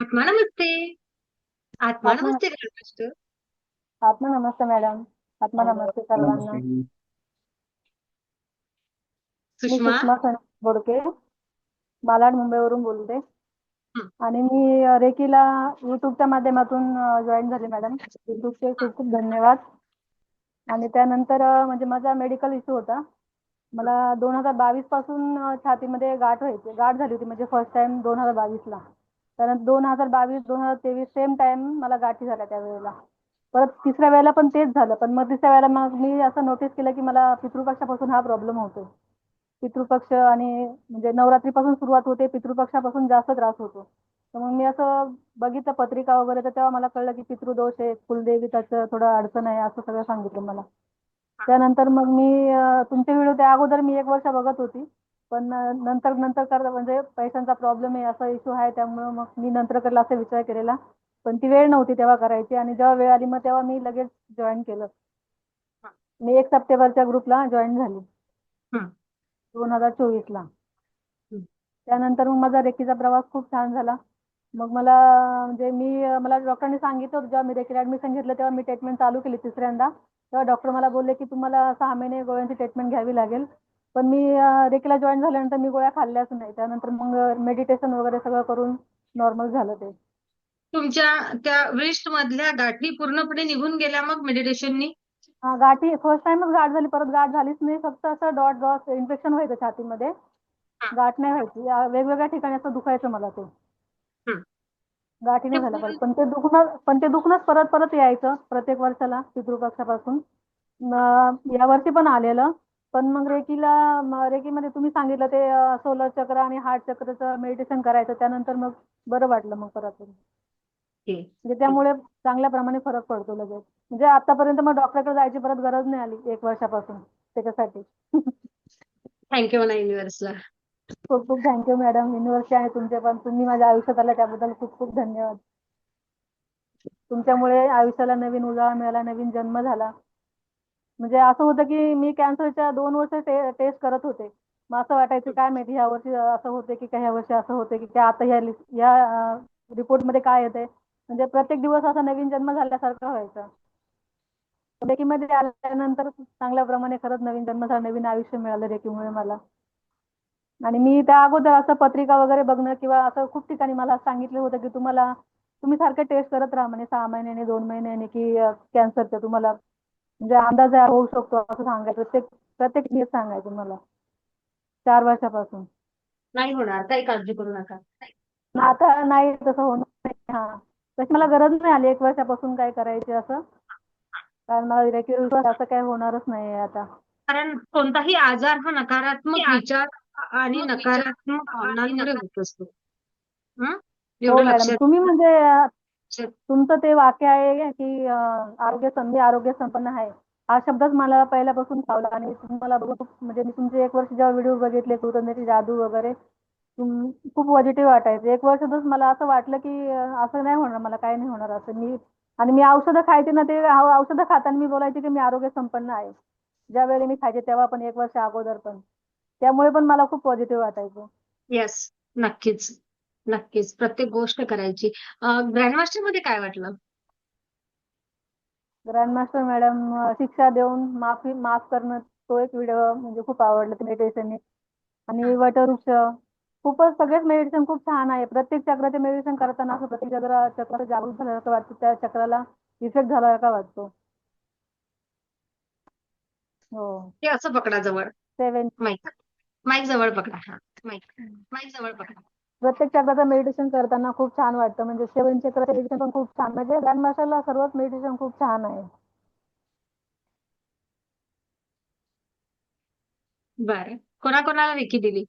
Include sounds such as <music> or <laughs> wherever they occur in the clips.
आत्मा नमस्ते आत्मा आत्मा नमस्ते आत्मा नमस्ते मॅडम. आत्मा नमस्ते सर्वांना. मी सुषमा? सुषमा सण बोडके. मालाड मुंबईवरून बोलते. आणि मी अ, रेकीला युट्यूबच्या माध्यमातून जॉईन झाले मॅडम. युट्यूबचे खूप खूप धन्यवाद. आणि त्यानंतर अ, म्हणजे माझा मेडिकल इश्यू होता. मला दोन हजार बावीसपासून अ, छातीमध्ये गाठ व्हायची गाठ झाली होती. म्हणजे फर्स्ट टाइम दोन हजार बावीसला. त्यानंतर दोन हजार बावीस दोन हजार तेवीस सेम टाइम मला गाठी झाल्या त्यावेळेला परत तिसऱ्या वेळेला पण तेच झालं. पण मग तिसऱ्या वेळेला मग मी असं नोटीस केलं की मला पितृपक्षापासून हा प्रॉब्लेम होतो पितृपक्ष आणि म्हणजे नवरात्रीपासून सुरुवात होते पितृपक्षापासून जास्त त्रास होतो. तर मग मी असं बघितलं पत्रिका वगैरे तर तेव्हा मला कळलं की पितृदोष आहे कुलदेवी त्याचं थोडं अडचण आहे असं सगळं सांगितलं मला. त्यानंतर मग मी तुमचे व्हिडिओ त्या अगोदर मी एक वर्ष बघत होती. पण नंतर नंतर कर म्हणजे पैशांचा प्रॉब्लेम आहे असा इश्यू आहे त्यामुळे मग मी नंतर करला असा विचार केलेला. पण ती वेळ नव्हती तेव्हा करायची आणि जेव्हा वेळ आली मग तेव्हा मी लगेच जॉईन केलं. मी एक सप्टेंबरच्या ग्रुपला जॉईन झाली. दोन हजार चोवीसला हं. त्यानंतर मग माझा रेकीचा प्रवास खूप छान झाला. मग मला म्हणजे मी मला डॉक्टरांनी सांगितलं होतं जेव्हा मी रेकीला ऍडमिशन घेतलं तेव्हा मी ट्रीटमेंट चालू केली तिसऱ्यांदा. तेव्हा डॉक्टर मला बोलले की तुम्हाला सहा महिने गोळ्यांची ट्रीटमेंट घ्यावी लागेल. पण मी रेकीला जॉईन झाल्यानंतर मी गोळ्या खाल्ल्याच नाही. त्यानंतर मग मेडिटेशन वगैरे सगळं करून नॉर्मल झालं ते. तुमच्या त्या wrist मधल्या गाठी पूर्णपणे निघून गेल्या मग मेडिटेशननी गाठी फर्स्ट टाइमच गाठ झाली परत गाठ झालीच नाही. फक्त असं डॉट डॉट इन्फेक्शन व्हायचं छातीमध्ये. गाठ नाही व्हायची. वेगवेगळ्या ठिकाणी असं दुखायचं मला ते. गाठी नाही झाल्या पण ते दुखणं पण ते दुखणंच परत परत यायचं. प्रत्येक वर्षाला पितृपक्षापासून. या वर्षी पण आलेलं. पण मग रेकीला म- रेकीमध्ये तुम्ही सांगितलं ते सोलर चक्र आणि हार्ट चक्रचं मेडिटेशन करायचं त्यानंतर मग बरं वाटलं मग परत. म्हणजे त्यामुळे चांगल्या प्रमाणे फरक पडतो लगेच. म्हणजे आतापर्यंत मग डॉक्टरकडे जायची परत गरज नाही आली एक वर्षापासून त्याच्यासाठी. थँक्यू म्हणा युनिव्हर्सला खूप खूप थँक्यू मॅडम युनिव्हर्सिटी आणि तुमचे पण तुम्ही माझ्या आयुष्यात आल्या त्याबद्दल खूप खूप धन्यवाद. तुमच्यामुळे आयुष्याला नवीन उजाळा मिळाला नवीन जन्म झाला. म्हणजे असं होतं की मी कॅन्सरच्या दोन वर्ष टेस्ट करत होते. मग असं वाटायचं काय माहिती ह्या वर्षी असं होते की काय ह्या वर्षी असं होते की काय आता ह्या रिपोर्ट या रिपोर्टमध्ये काय येते म्हणजे प्रत्येक दिवस असा नवीन जन्म झाल्यासारखं व्हायचं. रेकीमध्ये आल्यानंतर चांगल्या प्रमाणे खरंच नवीन जन्म झाला नवीन आयुष्य मिळालं रेकीमुळे मला. आणि मी त्या अगोदर असं पत्रिका वगैरे बघणं किंवा असं खूप ठिकाणी मला सांगितलं होतं की तुम्हाला तुम्ही सारखे टेस्ट करत राहा म्हणे सहा महिन्याने दोन महिन्याने की कॅन्सरचं तुम्हाला म्हणजे अंदाज होऊ शकतो असं सांगायचं. प्रत्येक प्रत्येक दिवस सांगायचं मला. चार वर्षापासून. नाही होणार काही काळजी करू नका. आता नाही तसं होणार नाही. हा. तशी मला गरज नाही आली एक वर्षापासून काय करायची असं. कारण मला रेग्युलर असं काय होणारच नाही आता. कारण कोणताही आजार हा नकारात्मक विचार आणि नकारात्मक भावनांमुळे होत असतो. हं? एवढं मॅडम. लक्षात तुम्ही म्हणजे तुमचं ते वाक्य आहे की आरोग्य संधी आरोग्य संपन्न आहे. हा शब्दच मला पहिल्यापासून पावला आणि तुम्हाला बघून म्हणजे मी तुमचे एक वर्ष जेव्हा व्हिडिओ बघितले कुतंद्याची जादू वगैरे खूप पॉझिटिव्ह वाटायचं. एक वर्षातच मला असं वाटलं की असं नाही होणार मला काही नाही होणार असं. मी आणि मी औषधं खायचे ना ते औषधं खाताना मी बोलायचे की मी आरोग्य संपन्न आहे. ज्या वेळी मी खायचे तेव्हा पण एक वर्ष अगोदर पण. त्यामुळे पण मला खूप पॉझिटिव्ह वाटायचं. येस नक्कीच. नक्कीच. प्रत्येक गोष्ट करायची. ग्रँडमास्टरमध्ये काय वाटलं? ग्रँडमास्टर मॅडम शिक्षा देऊन माफी माफ करणं तो एक व्हिडिओ म्हणजे खूप आवडला मेडिटेशन आणि वटवृक्ष. खूपच सगळेच मेडिटेशन खूप छान आहे. प्रत्येक चक्राचे मेडिटेशन करताना असं प्रत्येक चक्र चक्र जागृत झाल्यासारखं वाटतं. त्या चक्राला इफेक्ट झाल्यासारखा वाटतो. हो. ते असं पकडा जवळ. सेवन माईक. माईक जवळ पकडा. हा. माईक. माईक जवळ पकडा. प्रत्येक चक्राचं मेडिटेशन करताना खूप छान वाटतं. म्हणजे सेवन चक्र मेडिटेशन पण खूप छान. म्हणजे ग्रँडमास्टरला सर्वच मेडिटेशन खूप छान आहे. बरं. कोणाकोणाला रेकी दिली?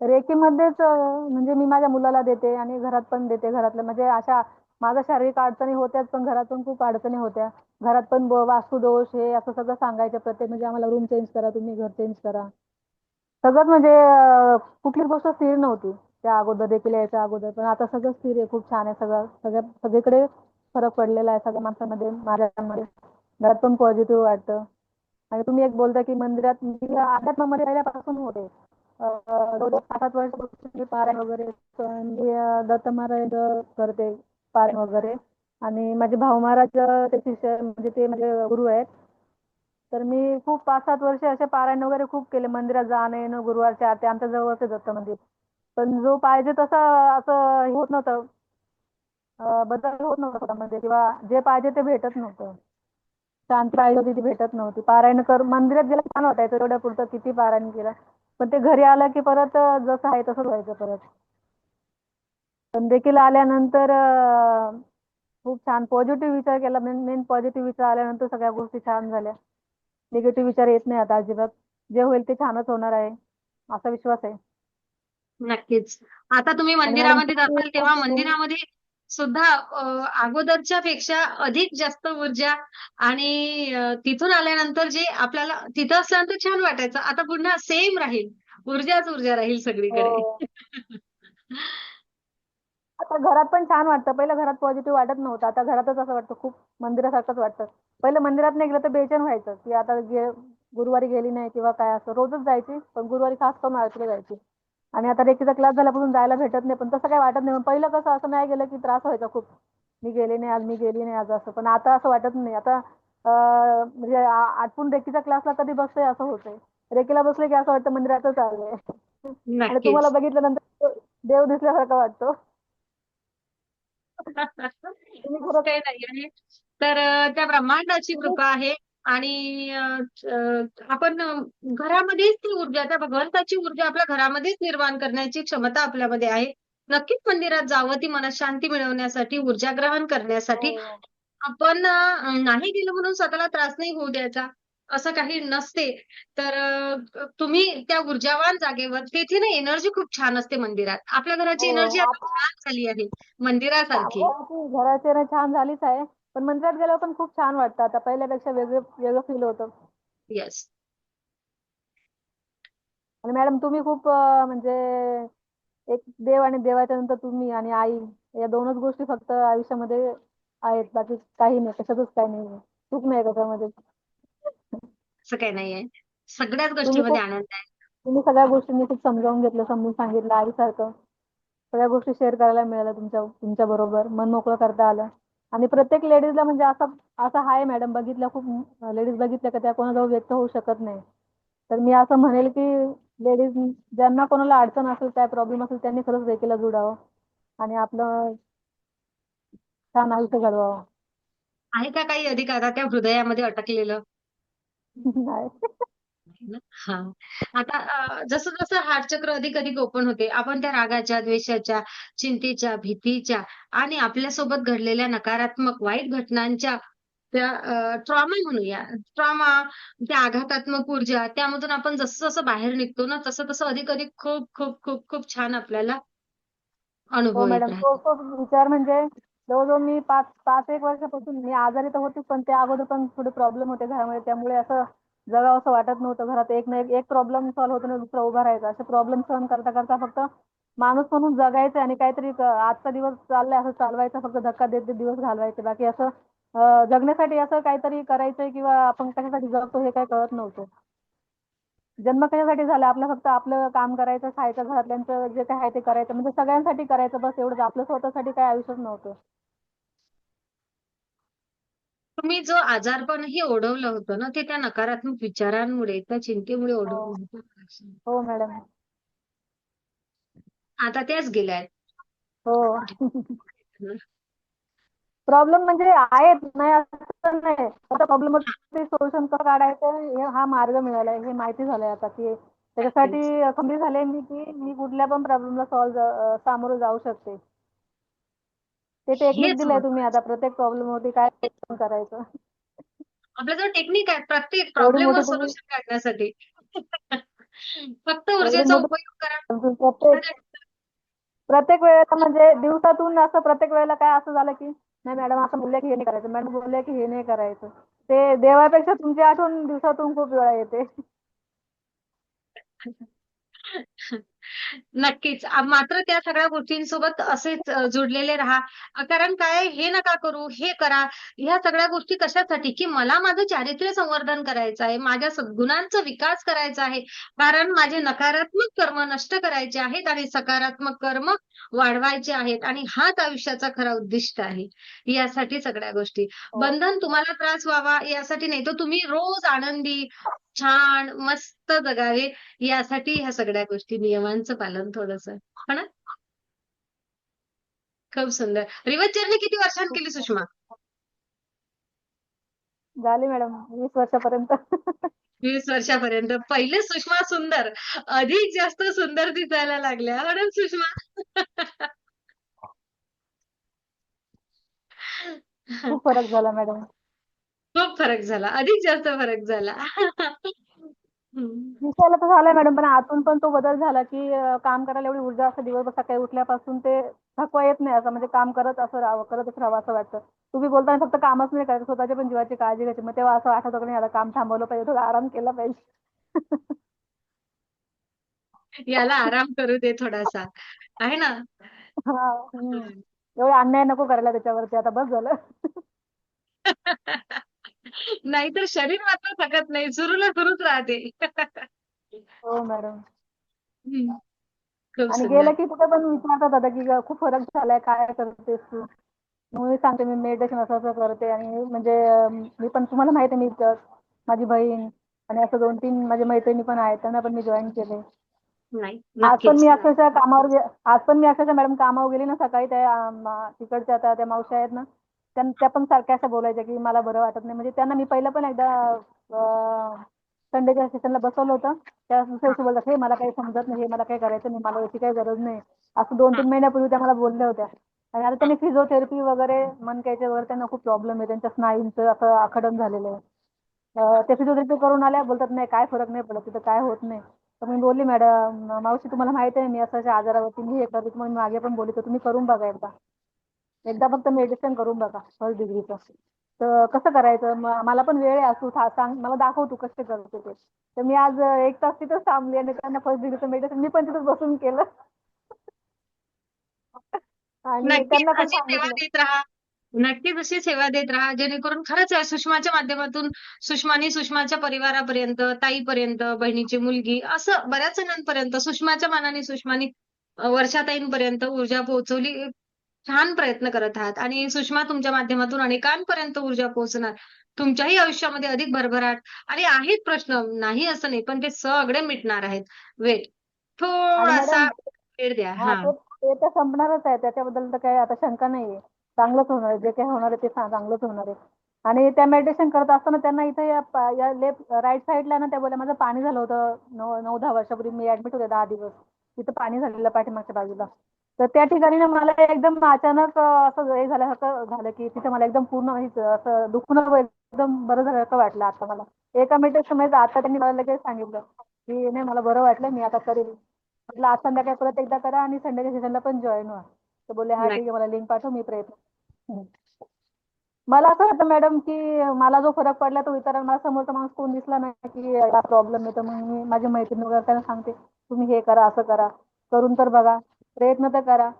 रेकीमध्येच अं, म्हणजे मी माझ्या मुलाला देते आणि घरात पण देते. घरातल्या म्हणजे अशा माझ्या शारीरिक अडचणी होत्याच पण घरात पण खूप अडचणी होत्या. घरात पण वास्तुदोष हे असं सगळं सांगायचं प्रत्येक. म्हणजे आम्हाला रूम चेंज करा तुम्ही घर चेंज करा. सगळंच म्हणजे अं, कुठलीच गोष्ट स्थिर नव्हती. त्या अगोदर देखील यायच्या अगोदर. पण आता सगळं स्थिर आहे. खूप छान आहे सगळं. सगळ्या सगळीकडे फरक पडलेला आहे सगळ्या माणसांमध्ये माझ्यामध्ये घरात पण पॉझिटिव्ह वाटतं. आणि तुम्ही एक बोलता की मंदिरात मी अध्यात्मामध्ये पहिल्यापासून होते. अं, जवळजवळ सात आठ वर्षापासून मी पारायण वगैरे अं, मी अं, दत्त महाराज करते पारायण वगैरे. आणि माझे भाऊ महाराज अं, ते शिष्य म्हणजे ते माझे गुरु आहेत. तर मी खूप पाच सात वर्ष असे पारायण वगैरे खूप केले. मंदिरात जाणं येणं गुरुवारच्या आरती आमच्या जवळच दत्त मंदिर. पण जो पाहिजे तसं असं हे होत नव्हतं. बदल होत नव्हता स्वतःमध्ये म्हणजे किंवा जे पाहिजे ते भेटत नव्हतं. शांत पाहिजे होती ती भेटत नव्हती. पारायण कर मंदिरात गेलं छान वाटायचं. एवढ्या पुरतं किती पारायण केलं. पण ते घरी आलं की परत जसं आहे तसंच व्हायचं परत. पण देखील आल्यानंतर खूप छान पॉझिटिव्ह विचार केला. मेन मेन पॉझिटिव्ह विचार आल्यानंतर सगळ्या गोष्टी छान झाल्या. निगेटिव्ह विचार येत नाही आता अजिबात. जे होईल ते छानच होणार आहे. असा विश्वास आहे. नक्कीच. आता तुम्ही मंदिरामध्ये जाताल तेव्हा मंदिरामध्ये सुद्धा अगोदरच्या पेक्षा अधिक जास्त ऊर्जा आणि तिथून आल्यानंतर जे आपल्याला तिथं असल्यानंतर छान वाटायचं. आता पुन्हा सेम राहील. ऊर्जाच ऊर्जा राहील सगळीकडे. हो. आता घरात पण छान वाटतं. पहिलं घरात पॉझिटिव्ह वाटत नव्हतं. आता घरातच असं वाटतं. खूप मंदिरासारखंच वाटतं. पहिलं मंदिरात नाही गेलं तर बेचैन व्हायचं की आता गे गुरुवारी गेली नाही किंवा काय असं. रोजच जायची पण गुरुवारी खास करून आरतीला जायची. आणि आता रेकीचा क्लास झाल्यापासून जायला भेटत नाही पण तसं काही वाटत नाही. पण पहिलं कसं असं नाही गेलं की त्रास व्हायचा खूप. मी गेले नाही आज मी गेली नाही आज असं. पण आता असं वाटत नाही. आता म्हणजे आटपून रेकीच्या क्लासला कधी बसतोय असं होतंय. रेकीला बसले की असं वाटतं मंदिरातच आलोय. <laughs> आणि तुम्हाला बघितल्यानंतर देव दिसल्यासारखं वाटतो. <laughs> तर त्या ब्रह्मांडाची कृपा आहे. आणि आपण घरामध्येच ती ऊर्जा त्या भगवंताची ऊर्जा आपल्या घरामध्येच निर्माण करण्याची क्षमता आपल्यामध्ये आहे. नक्कीच मंदिरात जावं ती मनशांती मिळवण्यासाठी ऊर्जा ग्रहण करण्यासाठी हो. आपण नाही गेलो म्हणून स्वतःला त्रास नाही होऊ द्यायचा असं काही नसते. तर तुम्ही त्या ऊर्जावान जागेवर तेथे ना एनर्जी खूप छान असते मंदिरात. आपल्या घराची हो, एनर्जी आता छान झाली आहे मंदिरासारखी. घराची घराची छान झालीच आहे. पण मंदिरात गेल्यावर पण खूप छान वाटतं. आता पहिल्यापेक्षा वेगळं वेगळं फील होतं. येस आणि मॅडम तुम्ही खूप अं, म्हणजे एक देव आणि देवाच्या नंतर तुम्ही आणि आई या दोनच गोष्टी फक्त आयुष्यामध्ये आहेत. बाकी काही नाही. कशातच काही नाही सुख नाही असं काही नाहीये सगळ्याच तुम्ही गोष्टीमध्ये खूप आनंद आहे. तुम्ही सगळ्या गोष्टींनी खूप समजावून घेतलं समजून सांगितलं आईसारखं. सगळ्या गोष्टी शेअर करायला मिळाल्या तुमच्या तुमच्या बरोबर. मन मोकळं करता आलं. आणि प्रत्येक लेडीजला म्हणजे असं असं आहे मॅडम बघितलं खूप लेडीज बघितल्या का त्या कोणाजवळ व्यक्त होऊ शकत नाही. तर मी असं म्हणेल की लेडीज ज्यांना कोणाला अडचण असेल काय प्रॉब्लेम असेल त्यांनी खरंच रेकीला जुडावं आणि आपलं छान आयुष्य घडवावं. आहे का काही अधिक आता त्या हृदयामध्ये अटकलेलं? <laughs> नाही. हा. आता अं, जसं जसं हार्ट चक्र अधिक अधिक ओपन होते आपण त्या रागाच्या द्वेषाच्या चिंतेच्या भीतीच्या आणि आपल्यासोबत घडलेल्या नकारात्मक वाईट घटनांच्या त्या ट्रॉमा म्हणूया. ट्रॉमा त्या आघातात्मक ऊर्जा त्यामधून आपण जसं जसं बाहेर निघतो ना तसं तसं अधिक अधिक खूप खूप खूप खूप छान आपल्याला हो अनुभव येत मॅडम. राहतो. तो तो विचार म्हणजे जवळजवळ मी पाच पाच एक वर्षापासून मी आजारी तर होतीच पण त्या अगोदर पण थोडे प्रॉब्लेम होते घरामध्ये. त्यामुळे असं जगावं असं वाटत नव्हतं घरात. एक ना एक प्रॉब्लेम सॉल्व्ह होतो ना दुसरा उभा राहायचा. असे प्रॉब्लेम सहन करता करता फक्त माणूस म्हणून जगायचं आणि काहीतरी आजचा दिवस चाललाय असं चालवायचा. फक्त धक्का देत देत दिवस घालवायचे. बाकी असं जगण्यासाठी असं काहीतरी करायचंय किंवा आपण कशासाठी जगतो हे काही कळत नव्हतं. जन्म कशासाठी झाला? आपलं फक्त आपलं काम करायचं खायचं घरातल्यांचं जे काय आहे ते करायचं. म्हणजे सगळ्यांसाठी करायचं बस एवढंच. आपलं स्वतःसाठी काय आयुष्यच नव्हतं. तुम्ही जो आजारपणही ओढवलं होतं ना ते त्या नकारात्मक विचारांमुळे त्या चिंतेमुळे ओढवलं होतं? हो मॅडम. आता त्याच गेल्यात हो. प्रॉब्लेम म्हणजे आहेत नाही असं नाही. आता प्रॉब्लेम सोल्युशन कसं काढायचं हे हा मार्ग मिळालाय हे माहिती झालंय आता की त्याच्यासाठी खंबीर झाले मी की मी कुठल्या पण प्रॉब्लेमला सॉल्व्ह सामोरं जाऊ शकते. ते टेक्निक दिलंय तुम्ही आता प्रत्येक प्रॉब्लेम वरती काय करायचं? आपल्याजवळ टेक्निक आहे प्रत्येक प्रॉब्लेमवर मोठी तुम्ही सोल्युशन काढण्यासाठी. <laughs> फक्त ऊर्जेचा मोठी उपयोग करा. प्रत्येक प्रत्येक वेळेला म्हणजे दिवसातून असं प्रत्येक वेळेला काय असं झालं की नाही मॅडम असं बोलल्या की हे नाही करायचं. मॅडम बोलल्या की हे नाही करायचं. ते देवापेक्षा तुमची आठवण दिवसातून खूप वेळा येते. <laughs> नक्कीच. आ, मात्र त्या सगळ्या गोष्टींसोबत असेच अ, जुडलेले राहा. अ, कारण काय हे नका करू, हे करा. ह्या सगळ्या गोष्टी कशासाठी? की मला माझं चारित्र्य संवर्धन करायचं आहे. माझ्या सद्गुणांचा विकास करायचा आहे. कारण माझे नकारात्मक कर्म नष्ट करायचे आहेत आणि सकारात्मक कर्म वाढवायचे आहेत आणि हाच आयुष्याचा खरा उद्दिष्ट आहे. यासाठी सगळ्या गोष्टी. हो. बंधन तुम्हाला त्रास व्हावा यासाठी नाही, तर तुम्ही रोज आनंदी, छान, मस्त जगावे यासाठी ह्या सगळ्या गोष्टी नियमांचं पालन थोडंसं. हो ना? खूप सुंदर. रिवर्स जर्नी किती वर्षांत केली सुषमा? झाली मॅडम 20 वर्षापर्यंत. 20 वर्षापर्यंत. पहिले सुषमा सुंदर, अधिक जास्त सुंदर दिसायला लागल्या. हो ना सुषमा? खूप फरक झाला मॅडम. खूप फरक झाला. अधिक जास्त फरक झाला. दिसायला तर झालाय मॅडम, पण आतून पण तो बदल झाला, की अ, काम करायला एवढी ऊर्जा असते दिवसभर सकाळी उठल्यापासून ते थकवा येत नाही असं म्हणजे काम करत असं राहावं, करतच राहावं असं वाटतं. तुम्ही बोलताना फक्त कामच नाही करायचं, स्वतःच्या पण जीवाची काळजी घ्यायची. मग तेव्हा असं आठवतं की नाही आता काम थांबवलं पाहिजे, थोडा आराम केला पाहिजे. याला आराम करू दे थोडासा. आहे ना? हं. एवढा अन्याय नको करायला त्याच्यावरती आता बस झालं. <laughs> नाहीतर शरीर मात्र थकत नाही. सुरूला सुरूच राहते. हो मॅडम. आणि. गेलं की कुठे पण विचारतात आता, की खूप फरक झालाय, काय करतेस तू? मी सांगते मी मेडिटेशन असं-असं करते आणि म्हणजे मी पण तुम्हाला माहिती आहे मी माझी बहीण आणि असं 2-3 माझ्या मैत्रिणी पण आहेत, त्यांना पण मी जॉइन केलंय. नाही, आज पण. मी अक्षरशः कामावर आज पण मी अक्षरशः मॅडम कामावर गेली ना सकाळी त्या तिकडच्या त्या त्या मावशी आहेत ना, त्या त्या पण सारख्या अशा बोलायच्या, की मला बरं वाटत नाही. म्हणजे त्यांना मी पहिलं पण एकदा संडेच्या सेशनला बसवलं होतं. त्या बोलतात, "हे मला काही समजत नाही, हे मला काही करायचं नाही, मला याची काही गरज नाही." असं 2-3 महिन्यापूर्वी त्या मला बोलल्या होत्या. आणि आता त्यांनी फिजिओथेरपी वगैरे मनक्याचे वगैरे त्यांना खूप प्रॉब्लेम आहे. त्यांच्या स्नायूंचं असं आखडन झालेलं आहे. ते फिजिओथेरपी करून आल्या बोलतात, "नाही काय फरक नाही पडत, तिथं काय होत नाही." तर मी बोलली, "मॅडम मावशी तुम्हाला माहिती आहे मी अशा-अशा आजारावरती मी हे करते." मी मागे पण बोलली, "तर तुम्ही करून बघा एकदा. एकदा फक्त मेडिटेशन करून बघा फर्स्ट डिग्रीचं." तर कसं करायचं? मला पण वेळ आहे तू सांग मला दाखव तू कसे करते ते. तर मी आज 1 तास तिथंच थांबली आणि त्यांना फर्स्ट डिग्रीचं मेडिटेशन मी पण तिथंच बसून केलं. <laughs> आणि त्यांना पण सांगितलं. नक्कीच अशी सेवा देत राहा, जेणेकरून खरंच या सुषमाच्या माध्यमातून सुषमानी सुषमाच्या परिवारापर्यंत, ताईपर्यंत, बहिणीची मुलगी असं बऱ्याच जणांपर्यंत सुषमाच्या मानाने सुषमानी वर्षाताईंपर्यंत ऊर्जा पोहोचवली. छान प्रयत्न करत आहात आणि सुषमा तुमच्या माध्यमातून अनेकांपर्यंत ऊर्जा पोहोचणार. तुमच्याही आयुष्यामध्ये अधिक भरभराट आणि आहेत प्रश्न, नाही असं नाही, पण ते सगळे मिटणार आहेत. वेट. थोडासा वेळ द्या. हां. ते तर संपणारच आहे. त्याच्याबद्दल तर काही आता शंका नाहीये. चांगलंच होणार आहे. जे काही होणार आहे ते चांगलंच होणार आहे. आणि त्या मेडिटेशन करत असताना त्यांना इथे या लेफ्ट राइट साइडला ना त्या बोलल्या माझं पाणी झालं होतं. 9 9-10 वर्षापूर्वी मी ॲडमिट होते 10 दिवस. तिथं पाणी झालेलं पाठीमागच्या बाजूला. तर त्या ठिकाणी ना मला एकदम अचानक असं हे झाल्यासारखं झालं, की तिथं मला एकदम पूर्ण असं दुखणं एकदम बरं झाल्यासारखं वाटलं आता मला. एका मेडिटेशनमध्ये आता त्यांनी मला लगेच सांगितलं, की "नाही मला बरं वाटलं, मी आता करेल." म्हटलं आज संध्याकाळी परत एकदा करा आणि संडेच्या सीजनला पण जॉईन व्हा. तर बोलले, हा ठीक आहे. मला लिंक पाठव, मी प्रयत्न" मला असं वाटतं मॅडम, की मला जो फरक पडला तो इतरांना मला समोरचा माणूस कोण दिसला नाही, की हा प्रॉब्लेम आहे. तर मग मी माझ्या मैत्रिणी वगैरे त्यांना सांगते, "तुम्ही हे करा, असं करा. करून तर बघा. प्रयत्न तर करा.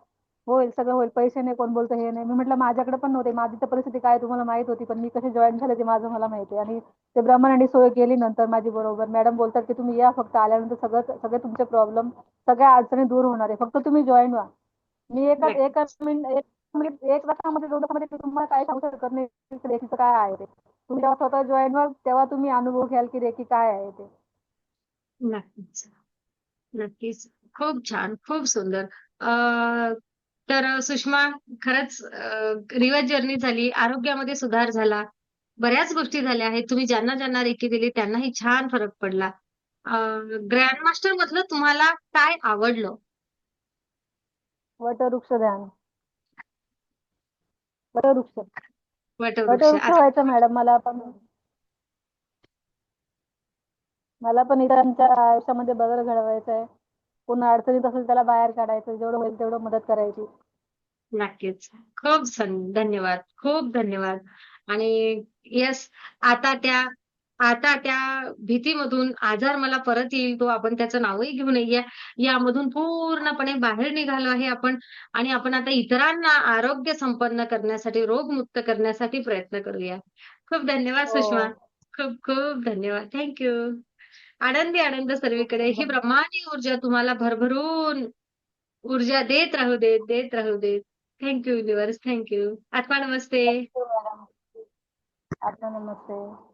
होईल, सगळं होईल. पैसे नाही, कोण बोलतं हे नाही." मी म्हटलं, "माझ्याकडे पण नव्हते. माझी तर परिस्थिती काय तुम्हाला माहीत होती. पण मी कशी जॉइन झाले ते माझं मला माहिती आहे." आणि ते ब्रह्मांनी सोय केली नंतर माझी बरोबर. मॅडम बोलतात, की "तुम्ही या फक्त आल्यानंतर सगळं सगळे तुमचे प्रॉब्लेम, सगळ्या अडचणी दूर होणार आहे. फक्त तुम्ही जॉइन व्हा." मी एका. मिनिट एक मिनिट 1 तासामध्ये 2 तासामध्ये मी तुम्हाला काय सांगू शकत नाही, की रेकीचं काय आहे ते. तुम्ही जेव्हा स्वतः जॉइन व्हाल, तेव्हा तुम्ही अनुभव घ्याल, की रेकी काय आहे ते. नक्कीच. नक्कीच. खूप छान, खूप सुंदर. अ, तर सुषमा खरंच रिवर्स जर्नी झाली, आरोग्यामध्ये सुधार झाला. बऱ्याच गोष्टी झाल्या आहेत. तुम्ही ज्यांना ज्यांना रेकी दिली त्यांनाही छान फरक पडला. अ, ग्रँडमास्टर मधलं तुम्हाला काय आवडलं? वटवृक्ष ध्यान. वटवृक्ष. वटवृक्ष. वटवृक्ष आता व्हायचं मॅडम मला पण. मला पण इतरांच्या आयुष्यामध्ये बदल घडवायचा आहे. कोण अडचणीत असेल त्याला बाहेर काढायचं. जेवढं होईल तेवढं मदत करायची. नक्कीच. खूप. धन्यवाद. खूप धन्यवाद. आणि येस, आता त्या आता त्या भीतीमधून आजार मला परत येईल तो आपण त्याचं नावही घेऊ नये यामधून पूर्णपणे बाहेर निघालो आहे आपण आणि आपण आता इतरांना आरोग्य संपन्न करण्यासाठी रोगमुक्त करण्यासाठी प्रयत्न करूया खूप धन्यवाद हो. सुषमा खूप खूप धन्यवाद थँक्यू आनंदी आनंद सर्वीकडे. ही ब्रह्मांडी ऊर्जा तुम्हाला भरभरून ऊर्जा देत राहू देत देत राहू देत. थँक्यू युनिवर्स थँक्यू आत्मा नमस्ते. मॅडम आता नमस्ते.